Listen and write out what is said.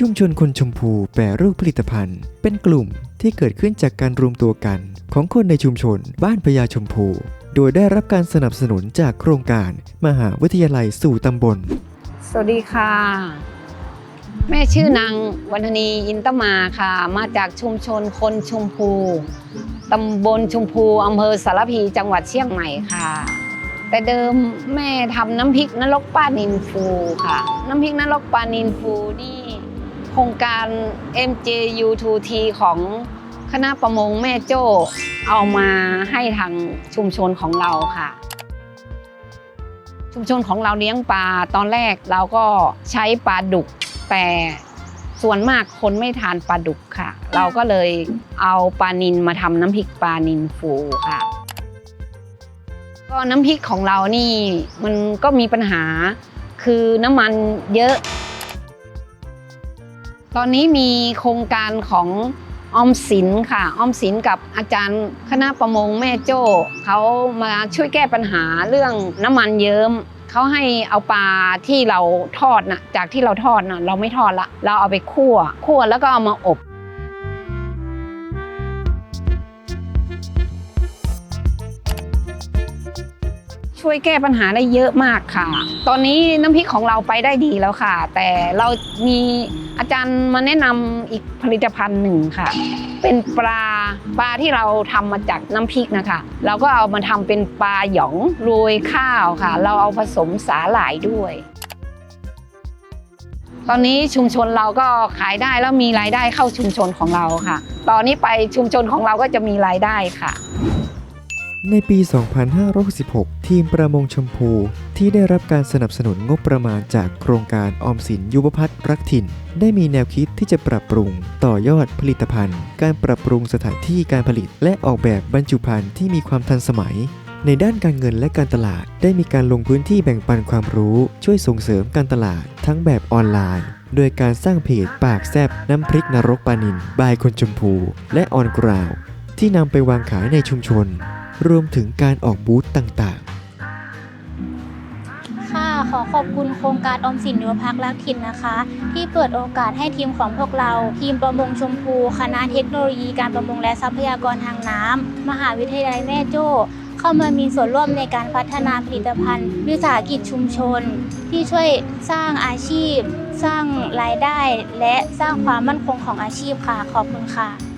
ชุมชนคนชมพูแปรรูปผลิตภัณฑ์ เป็นกลุ่มที่เกิดขึ้นจากการรวมตัวกันของคนในชุมชนบ้านพญาชมพู โดยได้รับการสนับสนุนจากโครงการ มหาวิทยาลัยสู่ตำบล สวัสดีค่ะ แม่ชื่อนางวันธนีอินตมาค่ะ มาจากชุมชนคนชมพูตำบลชมพูอำเภอสารพีจังหวัดเชียงใหม่ค่ะ แต่เดิมแม่ทำน้ำพริกนรกป้านินฟูค่ะ น้ำพริกนรกป้านินฟูนี่ ครงการ MJU2T ของคณะประมงแม่โจ้เอามาให้ทางชุมชนของเราค่ะ ชุมชนของเราเลี้ยงปลาตอนแรกเราก็ใช้ปลาดุก แต่ส่วนมากคนไม่ทานปลาดุกค่ะ เราก็เลยเอาปลานินมาทำน้ำพริกปลานินฟูค่ะ ก็น้ำพริกของเรานี่มันก็มีปัญหาคือน้ำมันเยอะ ตอนนี้มีโครงการของออมสินค่ะออมสินกับอาจารย์คณะประมงแม่โจ้เขามาช่วยแก้ปัญหาเรื่องน้ำมันเยิ้มเขาให้เอาปลาที่เราทอดนะจากที่เราทอดนะเราไม่ทอดละ เราเอาไปคั่วคั่วแล้วก็เอามาอบ ช่วยแก้ปัญหาได้เยอะมากค่ะ ตอนนี้น้ำพริกของเราไปได้ดีแล้วค่ะ แต่เรามีอาจารย์มาแนะนำอีกผลิตภัณฑ์หนึ่งค่ะ เป็นปลาปลาที่เราทำมาจากน้ำพริกนะคะ เราก็เอามาทำเป็นปลาหยองโรยข้าวค่ะ เราเอาผสมสาหร่ายด้วยตอนนี้ชุมชนเราก็ขายได้แล้วมีรายได้เข้าชุมชนของเราค่ะ ตอนนี้ไปชุมชนของเราก็จะมีรายได้ค่ะ ในปี 2566 ทีมประมงชมพู ที่ได้รับการสนับสนุนงบประมาณจากโครงการออมสินยุวพัฒน์รักถิ่น ได้มีแนวคิดที่จะปรับปรุงต่อยอดผลิตภัณฑ์ การปรับปรุงสถานที่การผลิต และออกแบบบรรจุภัณฑ์ที่มีความทันสมัย ในด้านการเงินและการตลาด ได้มีการลงพื้นที่แบ่งปันความรู้ ช่วยส่งเสริมการตลาด ทั้งแบบออนไลน์โดยการสร้างเพจปากแซบน้ำพริกนรกปานิน บายคนชมพู และออนกราว ที่นำไปวางขายในชุมชน รวมถึงการออกบูธต่างๆ ค่ะ ขอขอบคุณโครงการอมสินยุวพักรักถิ่นนะคะ ที่เปิดโอกาสให้ทีมของพวกเรา ทีมประมงชมพู คณะเทคโนโลยีการประมงและทรัพยากรทางน้ำ มหาวิทยาลัยแม่โจ้เข้ามามีส่วนร่วมในการพัฒนาผลิตภัณฑ์ วิสาหกิจชุมชน ที่ช่วยสร้างอาชีพ สร้างรายได้ และสร้างความมั่นคงของอาชีพค่ะ ขอบคุณค่ะ